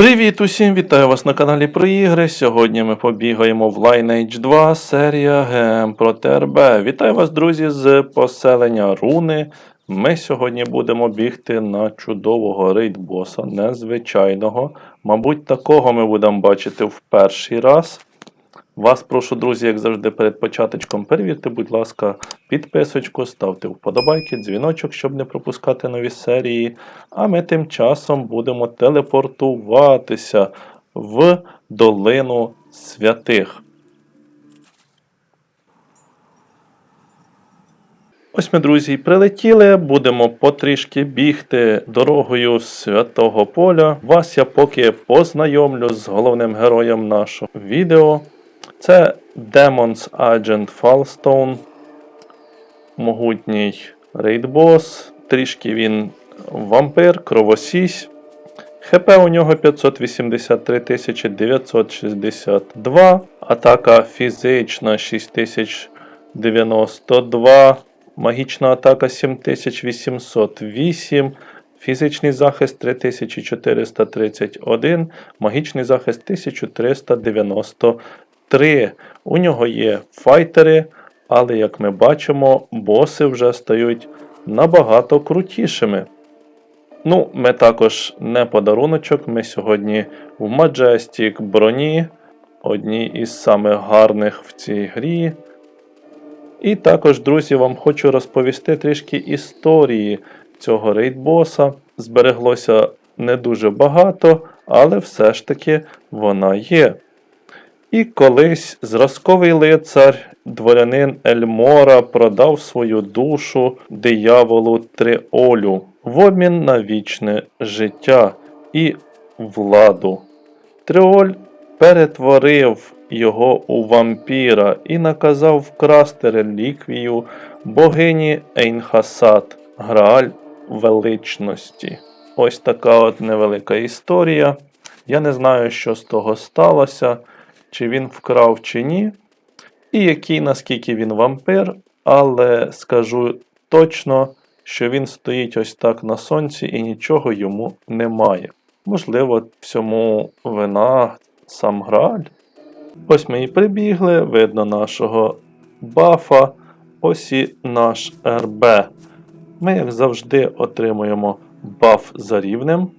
Привіт усім! Вітаю вас на каналі про ігри. Сьогодні ми побігаємо в Lineage 2 серія ГМ проти РБ. Вітаю вас, друзі, з поселення Руни. Ми сьогодні будемо бігти на чудового рейдбоса, незвичайного. Мабуть, такого ми будемо бачити в перший раз. Вас прошу, друзі, як завжди, перед початочком перевірте, будь ласка, підписочку, ставте вподобайки, дзвіночок, щоб не пропускати нові серії. А ми тим часом будемо телепортуватися в долину святих. Ось ми, друзі, прилетіли. Будемо потрішки бігти дорогою святого поля. Вас я поки познайомлю з головним героєм нашого відео. Це Demons Agent Falstone, могутній рейдбос, трішки він вампир, кровосісь. ХП у нього 583 962, атака фізична 6092, магічна атака 7808, фізичний захист 3431, магічний захист 1390. 3. У нього є файтери, але, як ми бачимо, боси вже стають набагато крутішими. Ну, ми також не подаруночок. Ми сьогодні в Majestic броні, одній із самих гарних в цій грі. І також, друзі, вам хочу розповісти трішки історії цього рейдбоса. Збереглося не дуже багато, але все ж таки вона є. І колись зразковий лицар, дворянин Ельмора, продав свою душу дияволу Триолю в обмін на вічне життя і владу. Триоль перетворив його у вампіра і наказав вкрасти реліквію богині Ейнхасад, Грааль величності. Ось така от невелика історія. Я не знаю, що з того сталося чи він вкрав чи ні, і який наскільки він вампир, але скажу точно, що він стоїть ось так на сонці і нічого йому немає. Можливо, всьому вина сам Грааль. Ось ми і прибігли, видно нашого бафа, ось і наш РБ. Ми, як завжди, отримуємо баф за рівнем.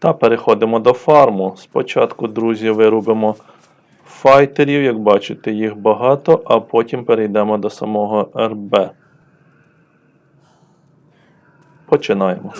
Та переходимо до фарму. Спочатку, друзі, вирубимо файтерів, як бачите, їх багато, а потім перейдемо до самого РБ. Починаємо.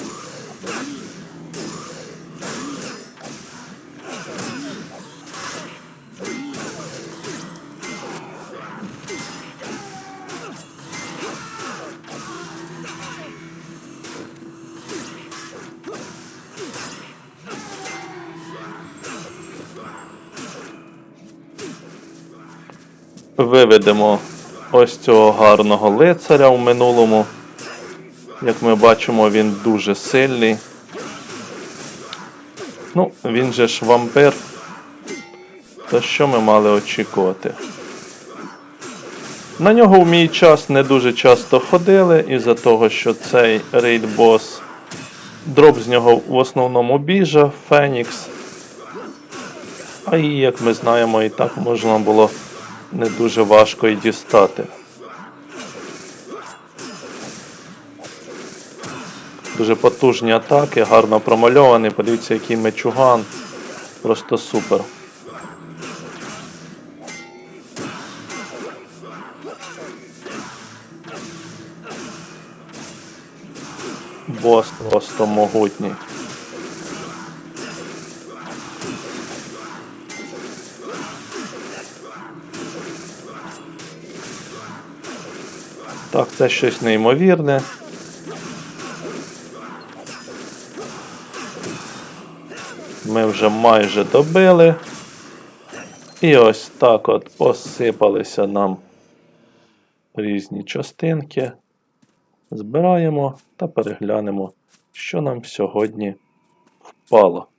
Виведемо ось цього гарного лицаря в минулому. Як ми бачимо, він дуже сильний. Ну, він же ж вампир. То що ми мали очікувати? На нього в мій час не дуже часто ходили, із-за того, що цей рейд-бос дроп з нього в основному біжа, Фенікс. А її, як ми знаємо, і так можна було не дуже важко і дістати. Дуже потужні атаки, гарно промальований. Подивіться, який мечуган. Просто супер. Бос просто могутній. Так, це щось неймовірне. Ми вже майже добили. І ось так от посипалися нам різні частинки, збираємо та переглянемо, що нам сьогодні впало.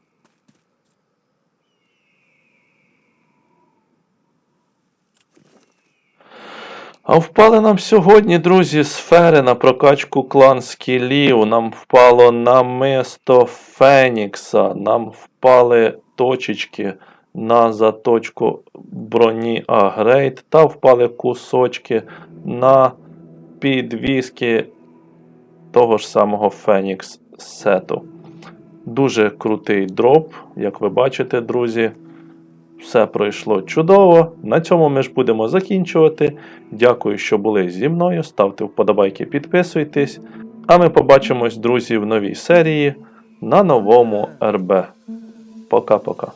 А впали нам сьогодні, друзі, сфери на прокачку клан скілів. Нам впало намисто Фенікса. Нам впали точечки на заточку броні Агрейд. Та впали кусочки на підвіски того ж самого Фенікс сету. Дуже крутий дроп, як ви бачите, друзі. Все пройшло чудово. На цьому ми ж будемо закінчувати. Дякую, що були зі мною. Ставте вподобайки, підписуйтесь. А ми побачимось, друзі, в новій серії на новому РБ. Пока-пока.